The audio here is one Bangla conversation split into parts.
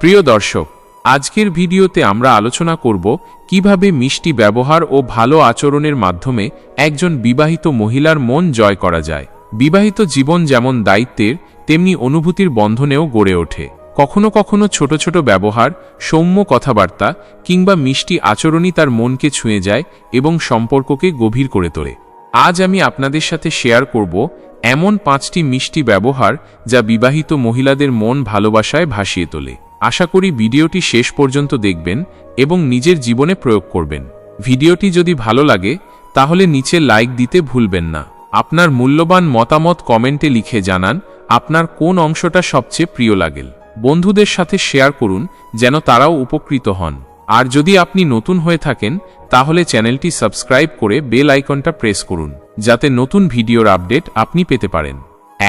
প্রিয় দর্শক, আজকের ভিডিওতে আমরা আলোচনা করব কীভাবে মিষ্টি ব্যবহার ও ভালো আচরণের মাধ্যমে একজন বিবাহিত মহিলার মন জয় করা যায়। বিবাহিত জীবন যেমন দায়িত্বের, তেমনি অনুভূতির বন্ধনেও গড়ে ওঠে। কখনো কখনো ছোট ছোট ব্যবহার, সৌম্য কথাবার্তা কিংবা মিষ্টি আচরণই তার মনকে ছুঁয়ে যায় এবং সম্পর্ককে গভীর করে তোলে। আজ আমি আপনাদের সাথে শেয়ার করব এমন পাঁচটি মিষ্টি ব্যবহার যা বিবাহিত মহিলাদের মন ভালোবাসায় ভাসিয়ে তোলে। আশা করি ভিডিওটি শেষ পর্যন্ত দেখবেন এবং নিজের জীবনে প্রয়োগ করবেন। ভিডিওটি যদি ভালো লাগে, তাহলে নিচে লাইক দিতে ভুলবেন না। আপনার মূল্যবান মতামত কমেন্টে লিখে জানান, আপনার কোন অংশটা সবচেয়ে প্রিয় লাগেল বন্ধুদের সাথে শেয়ার করুন, যেন তারাও উপকৃত হন। আর যদি আপনি নতুন হয়ে থাকেন, তাহলে চ্যানেলটি সাবস্ক্রাইব করে বেল আইকনটা প্রেস করুন, যাতে নতুন ভিডিওর আপডেট আপনি পেতে পারেন।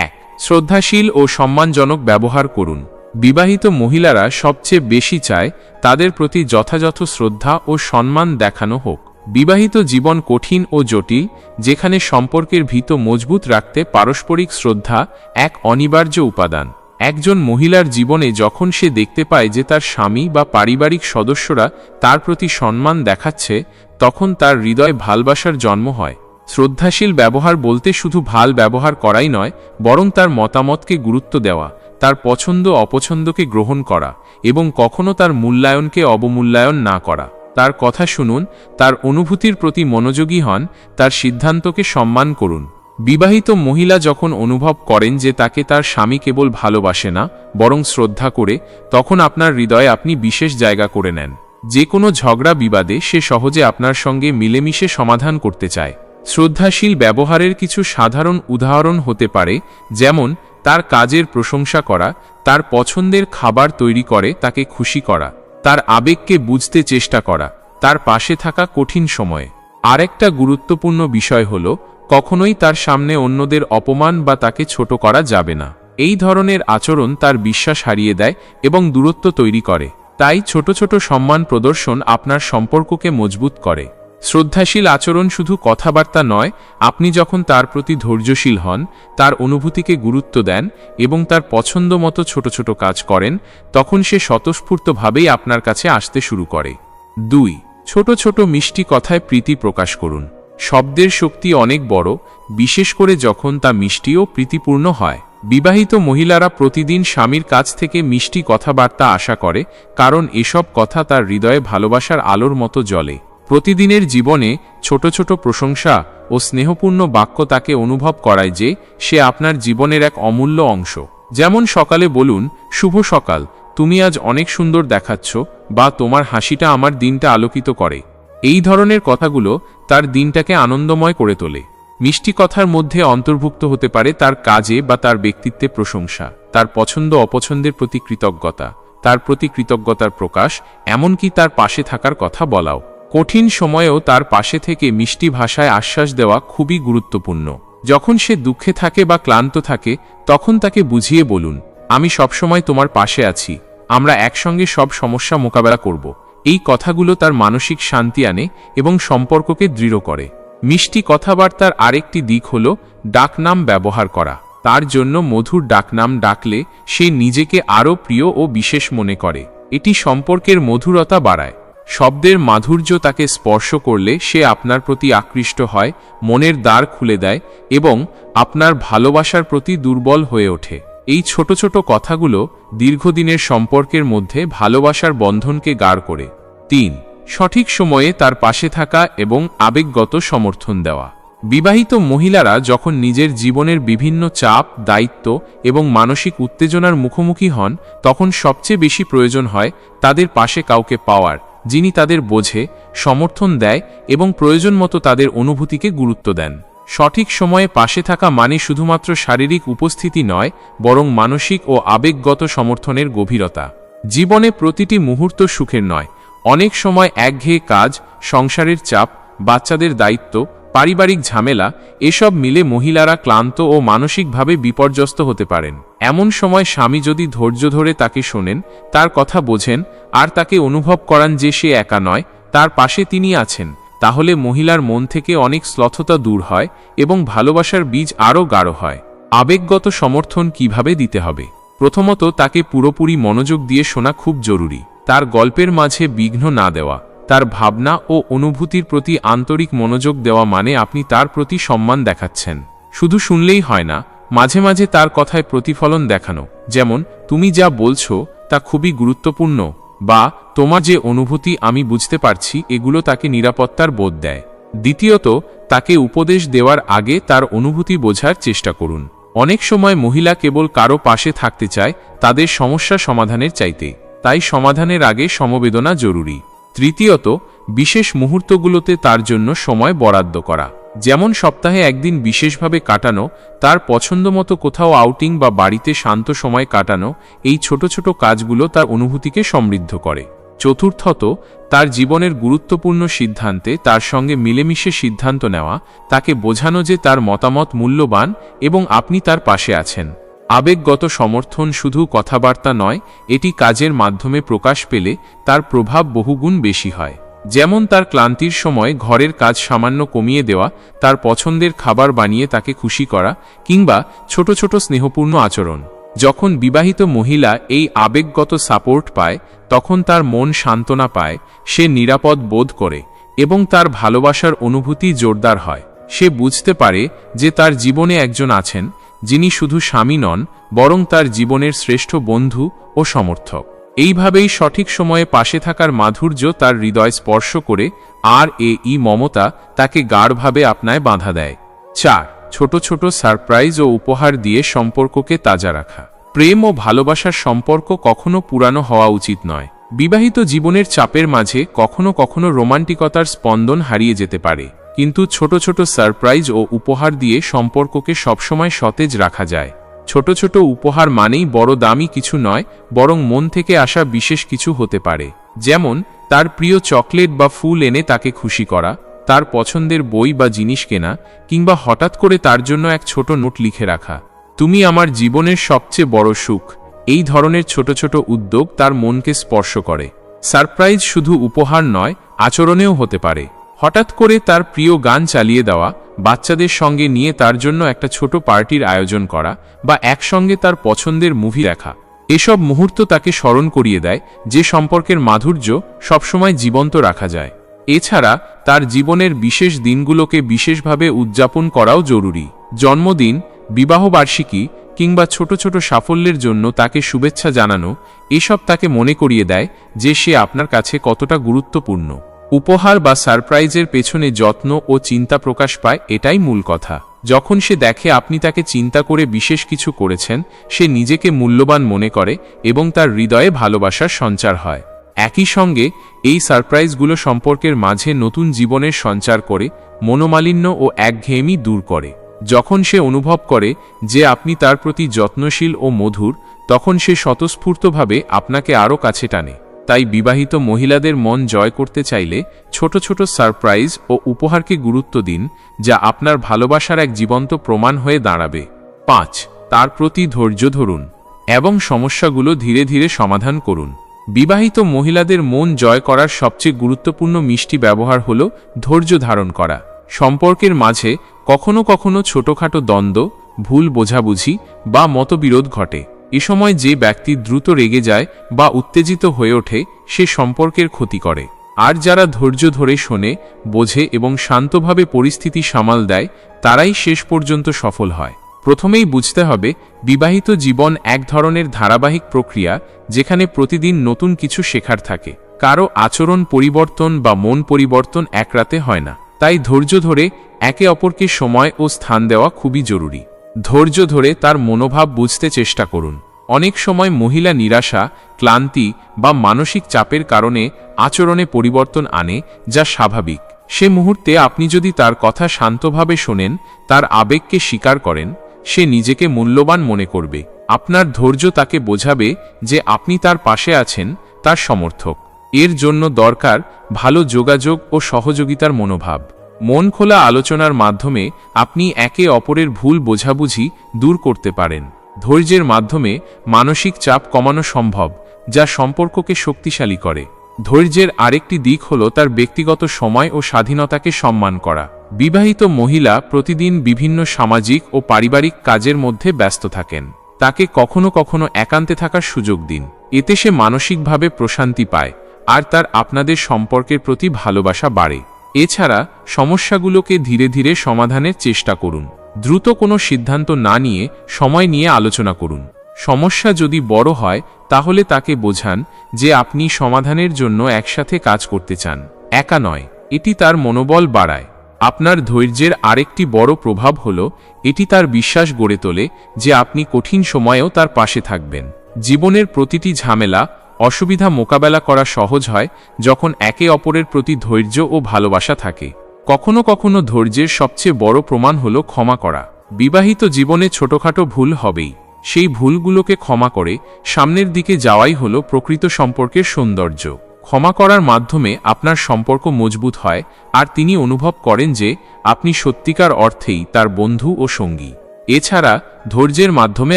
এক, শ্রদ্ধাশীল ও সম্মানজনক ব্যবহার করুন। বিবাহিত মহিলারা সবচেয়ে বেশি চায় তাদের প্রতি যথাযথ শ্রদ্ধা ও সম্মান দেখানো হোক। বিবাহিত জীবন কঠিন ও জটিল, যেখানে সম্পর্কের ভিত মজবুত রাখতে পারস্পরিক শ্রদ্ধা এক অনিবার্য উপাদান। একজন মহিলার জীবনে যখন সে দেখতে পায় যে তার স্বামী বা পারিবারিক সদস্যরা তার প্রতি সম্মান দেখাচ্ছে, তখন তার হৃদয় ভালবাসার জন্ম হয়। শ্রদ্ধাশীল ব্যবহার বলতে শুধু ভালো ব্যবহার করাই নয়, বরং তার মতামতকে গুরুত্ব দেওয়া। তার পছন্দ অপছন্দকে গ্রহণ করা এবং কখনো তার মূল্যায়নকে অবমূল্যায়ন না করা। তার কথা শুনুন, তার অনুভূতির প্রতি মনোযোগী হন, তার সিদ্ধান্তকে সম্মান করুন। বিবাহিত মহিলা যখন অনুভব করেন যে তাকে তার স্বামী কেবল ভালোবাসে না, বরং শ্রদ্ধা করে, তখন আপনার হৃদয়ে আপনি বিশেষ জায়গা করে নেন। যে কোনো ঝগড়া বিবাদে সে সহজে আপনার সঙ্গে মিলেমিশে সমাধান করতে চায়। শ্রদ্ধাশীল ব্যবহারের কিছু সাধারণ উদাহরণ হতে পারে, যেমন তার কাজের প্রশংসা করা, তার পছন্দের খাবার তৈরি করে তাকে খুশি করা, তার আবেগকে বুঝতে চেষ্টা করা, তার পাশে থাকা কঠিন সময়ে। আরেকটা গুরুত্বপূর্ণ বিষয় হল, কখনোই তার সামনে অন্যদের অপমান বা তাকে ছোট করা যাবে না। এই ধরনের আচরণ তার বিশ্বাস হারিয়ে দেয় এবং দূরত্ব তৈরি করে। তাই ছোট ছোট সম্মান প্রদর্শন আপনার সম্পর্ককে মজবুত করে। শ্রদ্ধাশীল আচরণ শুধু কথাবার্তা নয়, আপনি যখন তার প্রতি ধৈর্যশীল হন, তার অনুভূতিকে গুরুত্ব দেন এবং তার পছন্দ মতো ছোট ছোট কাজ করেন, তখন সে স্বতঃস্ফূর্তভাবেই আপনার কাছে আসতে শুরু করে। দুই, ছোট ছোট মিষ্টি কথায় প্রীতি প্রকাশ করুন। শব্দের শক্তি অনেক বড়, বিশেষ করে যখন তা মিষ্টি ও প্রীতিপূর্ণ হয়। বিবাহিত মহিলারা প্রতিদিন স্বামীর কাছ থেকে মিষ্টি কথাবার্তা আশা করে, কারণ এসব কথা তার হৃদয়ে ভালোবাসার আলোর মতো জ্বলে। প্রতিদিনের জীবনে ছোট ছোট প্রশংসা ও স্নেহপূর্ণ বাক্য তাকে অনুভব করায় যে সে আপনার জীবনের এক অমূল্য অংশ। যেমন সকালে বলুন, শুভ সকাল, তুমি আজ অনেক সুন্দর দেখাচ্ছ বা তোমার হাসিটা আমার দিনটা আলোকিত করে। এই ধরনের কথাগুলো তার দিনটাকে আনন্দময় করে তোলে। মিষ্টি কথার মধ্যে অন্তর্ভুক্ত হতে পারে তার কাজে বা তার ব্যক্তিত্বে প্রশংসা, তার পছন্দ অপছন্দের প্রতি কৃতজ্ঞতা, তার প্রতি কৃতজ্ঞতার প্রকাশ, এমনকি তার পাশে থাকার কথা বলাও। কঠিন সময়েও তার পাশে থেকে মিষ্টি ভাষায় আশ্বাস দেওয়া খুবই গুরুত্বপূর্ণ। যখন সে দুঃখে থাকে বা ক্লান্ত থাকে, তখন তাকে বুঝিয়ে বলুন, আমি সবসময় তোমার পাশে আছি। আমরা একসঙ্গে সব সমস্যা মোকাবেলা করব। এই কথাগুলো তার মানসিক শান্তি আনে এবং সম্পর্ককে দৃঢ় করে। মিষ্টি কথাবার্তার আরেকটি দিক হল ডাকনাম ব্যবহার করা। তার জন্য মধুর ডাকনাম ডাকলে সে নিজেকে আরও প্রিয় ও বিশেষ মনে করে। এটি সম্পর্কের মধুরতা বাড়ায়। শব্দের মাধুর্য তাকে স্পর্শ করলে সে আপনার প্রতি আকৃষ্ট হয়, মনের দ্বার খুলে দেয় এবং আপনার ভালোবাসার প্রতি দুর্বল হয়ে ওঠে। এই ছোট ছোট কথাগুলো দীর্ঘদিনের সম্পর্কের মধ্যে ভালোবাসার বন্ধনকে গাঢ় করে। তিন, সঠিক সময়ে তার পাশে থাকা এবং আবেগগত সমর্থন দেওয়া। বিবাহিত মহিলারা যখন নিজের জীবনের বিভিন্ন চাপ, দায়িত্ব এবং মানসিক উত্তেজনার মুখোমুখি হন, তখন সবচেয়ে বেশি প্রয়োজন হয় তাদের পাশে কাউকে পাওয়ার। যিনি তাদের বোঝে, সমর্থন দেয় এবং প্রয়োজন মতো তাদের অনুভূতিকে গুরুত্ব দেন। সঠিক সময়ে পাশে থাকা মানে শুধুমাত্র শারীরিক উপস্থিতি নয়, বরং মানসিক ও আবেগগত সমর্থনের গভীরতা। জীবনে প্রতিটি মুহূর্ত সুখের নয়। অনেক সময় একঘেয়ে কাজ, সংসারের চাপ, বাচ্চাদের দায়িত্ব, পারিবারিক ঝামেলা, এসব মিলে মহিলারা ক্লান্ত ও মানসিকভাবে বিপর্যস্ত হতে পারেন। এমন সময় স্বামী যদি ধৈর্য ধরে তাকে শোনেন, তার কথা বোঝেন, আর তাকে অনুভব করান যে সে একা নয়, তার পাশে তিনি আছেন, তাহলে মহিলার মন থেকে অনেক শ্লথতা দূর হয় এবং ভালোবাসার বীজ আরও গাঢ় হয়। আবেগগত সমর্থন কীভাবে দিতে হবে? প্রথমত তাকে পুরোপুরি মনোযোগ দিয়ে শোনা খুব জরুরি। তার গল্পের মাঝে বিঘ্ন না দেওয়া, তার ভাবনা ও অনুভূতির প্রতি আন্তরিক মনোযোগ দেওয়া মানে আপনি তার প্রতি সম্মান দেখাচ্ছেন। শুধু শুনলেই হয় না মাঝে মাঝে তার কথায় প্রতিফলন দেখানো। যেমন, তুমি যা বলছো, তা খুবই গুরুত্বপূর্ণ, বা তোমার যে অনুভূতি আমি বুঝতে পারছি, এগুলো তাকে নিরাপত্তার বোধ দেয়। দ্বিতীয়ত, তাকে উপদেশ দেওয়ার আগে তার অনুভূতি বোঝার চেষ্টা করুন। অনেক সময় মহিলা কেবল কারও পাশে থাকতে চায়, তাদের সমস্যা সমাধানের চাইতে। তাই সমাধানের আগে সমবেদনা জরুরি। তৃতীয়ত বিশেষ মুহূর্তগুলোতে তার জন্য সময় বরাদ্দ করা। যেমন সপ্তাহে একদিন বিশেষভাবে কাটানো, তার পছন্দমতো কোথাও আউটিং বা বাড়িতে শান্ত সময় কাটানো, এই ছোট ছোট কাজগুলো তার অনুভূতিকে সমৃদ্ধ করে। চতুর্থত, তার জীবনের গুরুত্বপূর্ণ সিদ্ধান্তে তার সঙ্গে মিলেমিশে সিদ্ধান্ত নেওয়া, তাকে বোঝানো যে তার মতামত মূল্যবান এবং আপনি তার পাশে আছেন। আবেগগত সমর্থন শুধু কথাবার্তা নয়, এটি কাজের মাধ্যমে প্রকাশ পেলে তার প্রভাব বহুগুণ বেশি হয়। যেমন তার ক্লান্তির সময় ঘরের কাজ সামান্য কমিয়ে দেওয়া, তার পছন্দের খাবার বানিয়ে তাকে খুশি করা, কিংবা ছোট ছোট স্নেহপূর্ণ আচরণ। যখন বিবাহিত মহিলা এই আবেগগত সাপোর্ট পায়, তখন তার মন সান্ত্বনা পায়, সে নিরাপদ বোধ করে, এবং তার ভালোবাসার অনুভূতি জোরদার হয়। সে বুঝতে পারে যে তার জীবনে একজন আছেন, যিনি শুধু স্বামী নন, বরং তার জীবনের শ্রেষ্ঠ বন্ধু ও সমর্থক। এইভাবেই সঠিক সময়ে পাশে থাকার মাধুর্য তার হৃদয় স্পর্শ করে আর এ ই মমতা তাকে গাঢ়ভাবে আপনায় বাঁধা দেয়। চার, ছোট ছোট সারপ্রাইজ ও উপহার দিয়ে সম্পর্ককে তাজা রাখা। প্রেম ও ভালোবাসার সম্পর্ক কখনো পুরানো হওয়া উচিত নয়। বিবাহিত জীবনের চাপের মাঝে কখনো কখনো রোমান্টিকতার স্পন্দন হারিয়ে যেতে পারে। কিন্তু ছোট ছোট সারপ্রাইজ ও উপহার দিয়ে সম্পর্ককে সবসময় সতেজ রাখা যায়। ছোট ছোট উপহার মানেই বড় দামি কিছু নয়, বরং মন থেকে আসা বিশেষ কিছু হতে পারে। যেমন, তার প্রিয় চকলেট বা ফুল এনে তাকে খুশি করা, তার পছন্দের বই বা জিনিস কেনা, কিংবা হঠাৎ করে তার জন্য এক ছোট নোট লিখে রাখা। তুমি আমার জীবনের সবচেয়ে বড় সুখ। এই ধরনের ছোট ছোট উদ্যোগ তার মনকে স্পর্শ করে। সারপ্রাইজ শুধু উপহার নয়, আচরণেও হতে পারে। হঠাৎ করে তার প্রিয় গান চালিয়ে দেওয়া, বাচ্চাদের সঙ্গে নিয়ে তার জন্য একটা ছোট পার্টির আয়োজন করা বা একসঙ্গে তার পছন্দের মুভি দেখা। এসব মুহূর্ত তাকে স্মরণ করিয়ে দেয়, যে সম্পর্কের মাধুর্য সবসময় জীবন্ত রাখা যায়। এছাড়া তার জীবনের বিশেষ দিনগুলোকে বিশেষভাবে উদযাপন করাও জরুরি। জন্মদিন, বিবাহবার্ষিকী কিংবা ছোট ছোট সাফল্যের জন্য তাকে শুভেচ্ছা জানানো, এসব তাকে মনে করিয়ে দেয় যে সে আপনার কাছে কতটা গুরুত্বপূর্ণ। উপহার বা সারপ্রাইজের পেছনে যত্ন ও চিন্তা প্রকাশ পায়, এটাই মূল কথা। যখন সে দেখে আপনি তাকে চিন্তা করে বিশেষ কিছু করেছেন, সে নিজেকে মূল্যবান মনে করে এবং তার হৃদয়ে ভালোবাসার সঞ্চার হয়। একই সঙ্গে, এই সারপ্রাইজগুলো সম্পর্কের মাঝে নতুন জীবনের সঞ্চার করে, মনোমালিন্য ও একঘেয়েমি দূর করে। যখন সে অনুভব করে যে আপনি তার প্রতি যত্নশীল ও মধুর, তখন সে স্বতঃস্ফূর্তভাবে আপনাকে আরও কাছে টানে। তাই বিবাহিত মহিলাদের মন জয় করতে চাইলে ছোট ছোট সারপ্রাইজ ও উপহারকে গুরুত্ব দিন, যা আপনার ভালোবাসার এক জীবন্ত প্রমাণ হয়ে দাঁড়াবে। পাঁচ, তার প্রতি ধৈর্য ধরুন এবং সমস্যাগুলো ধীরে ধীরে সমাধান করুন। বিবাহিত মহিলাদের মন জয় করার সবচেয়ে গুরুত্বপূর্ণ মিষ্টি ব্যবহার হল ধৈর্য ধারণ করা। সম্পর্কের মাঝে কখনো কখনো ছোটখাটো দ্বন্দ্ব, ভুল বোঝাবুঝি বা মতবিরোধ ঘটে। এ সময় যে ব্যক্তি দ্রুত রেগে যায় বা উত্তেজিত হয়ে ওঠে, সে সম্পর্কের ক্ষতি করে। আর যারা ধৈর্য ধরে শোনে, বোঝে এবং শান্তভাবে পরিস্থিতি সামাল দেয়, তারাই শেষ পর্যন্ত সফল হয়। প্রথমেই বুঝতে হবে, বিবাহিত জীবন এক ধরনের ধারাবাহিক প্রক্রিয়া, যেখানে প্রতিদিন নতুন কিছু শেখার থাকে। কারও আচরণ পরিবর্তন বা মন পরিবর্তন এক রাতে হয় না। তাই ধৈর্য ধরে একে অপরকে সময় ও স্থান দেওয়া খুবই জরুরি। ধৈর্য ধরে তার মনোভাব বুঝতে চেষ্টা করুন। অনেক সময় মহিলা নিরাশা, ক্লান্তি বা মানসিক চাপের কারণে আচরণে পরিবর্তন আনে, যা স্বাভাবিক। সে মুহূর্তে আপনি যদি তার কথা শান্তভাবে শোনেন, তার আবেগকে স্বীকার করেন, সে নিজেকে মূল্যবান মনে করবে। আপনার ধৈর্য তাকে বোঝাবে যে আপনি তার পাশে আছেন, তার সমর্থক। এর জন্য দরকার ভালো যোগাযোগ ও সহযোগিতার মনোভাব। মন খোলা আলোচনার মাধ্যমে আপনি একে অপরের ভুল বোঝাবুঝি দূর করতে পারেন। ধৈর্যের মাধ্যমে মানসিক চাপ কমানো সম্ভব, যা সম্পর্ককে শক্তিশালী করে। ধৈর্যের আরেকটি দিক হল তার ব্যক্তিগত সময় ও স্বাধীনতাকে সম্মান করা। বিবাহিত মহিলা প্রতিদিন বিভিন্ন সামাজিক ও পারিবারিক কাজের মধ্যে ব্যস্ত থাকেন। তাকে কখনো কখনো একান্তে থাকার সুযোগ দিন। এতে সে মানসিকভাবে প্রশান্তি পায়, আর তার আপনাদের সম্পর্কের প্রতি ভালোবাসা বাড়ে। এছাড়া সমস্যাগুলোকে ধীরে ধীরে সমাধানের চেষ্টা করুন। দ্রুত কোনো সিদ্ধান্ত না নিয়ে সময় নিয়ে আলোচনা করুন। সমস্যা যদি বড় হয়, তাহলে তাকে বোঝান যে আপনি সমাধানের জন্য একসাথে কাজ করতে চান। একা নয়, এটি তার মনোবল বাড়ায়। আপনার ধৈর্যের আরেকটি বড় প্রভাব হল, এটি তার বিশ্বাস গড়ে তোলে যে আপনি কঠিন সময়েও তার পাশে থাকবেন। জীবনের প্রতিটি ঝামেলা অসুবিধা মোকাবেলা করা সহজ হয় যখন একে অপরের প্রতি ধৈর্য ও ভালোবাসা থাকে। কখনো কখনো ধৈর্যের সবচেয়ে বড় প্রমাণ হল ক্ষমা করা। বিবাহিত জীবনে ছোটখাটো ভুল হবেই। সেই ভুলগুলোকে ক্ষমা করে সামনের দিকে যাওয়াই হল প্রকৃত সম্পর্কের সৌন্দর্য। ক্ষমা করার মাধ্যমে আপনার সম্পর্ক মজবুত হয় আর তিনি অনুভব করেন যে আপনি সত্যিকার অর্থেই তার বন্ধু ও সঙ্গী। এছাড়া ধৈর্যের মাধ্যমে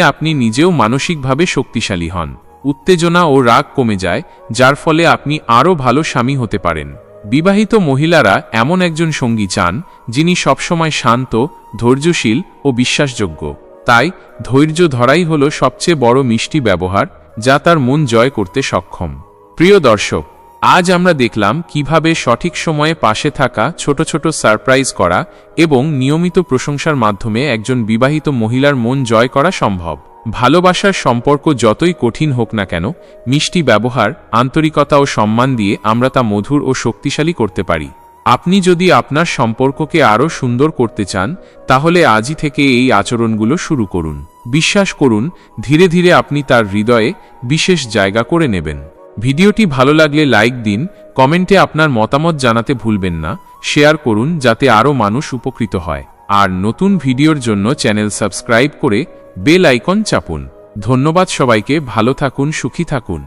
আপনি নিজেও মানসিকভাবে শক্তিশালী হন। উত্তেজনা ও রাগ কমে যায়, যার ফলে আপনি আরও ভালো স্বামী হতে পারেন। বিবাহিত মহিলারা এমন একজন সঙ্গী চান, যিনি সবসময় শান্ত, ধৈর্যশীল ও বিশ্বাসযোগ্য। তাই ধৈর্য ধরাই হল সবচেয়ে বড় মিষ্টি ব্যবহার, যা তার মন জয় করতে সক্ষম। প্রিয় দর্শক, আজ আমরা দেখলাম কীভাবে সঠিক সময়ে পাশে থাকা, ছোট ছোট সারপ্রাইজ করা এবং নিয়মিত প্রশংসার মাধ্যমে একজন বিবাহিত মহিলার মন জয় করা সম্ভব। ভালোবাসার সম্পর্ক যতই কঠিন হোক না কেন, মিষ্টি ব্যবহার, আন্তরিকতা ও সম্মান দিয়ে আমরা তা মধুর ও শক্তিশালী করতে পারি। আপনি যদি আপনার সম্পর্ককে আরও সুন্দর করতে চান, তাহলে আজই থেকে এই আচরণগুলো শুরু করুন। বিশ্বাস করুন, ধীরে ধীরে আপনি তার হৃদয়ে বিশেষ জায়গা করে নেবেন। ভিডিওটি ভালো লাগলে লাইক দিন, কমেন্টে আপনার মতামত জানাতে ভুলবেন না, শেয়ার করুন যাতে আরও মানুষ উপকৃত হয়। আর নতুন ভিডিওর জন্য চ্যানেল সাবস্ক্রাইব করে বেল আইকন চাপুন। ধন্যবাদ সবাইকে ভালো থাকুন সুখী থাকুন।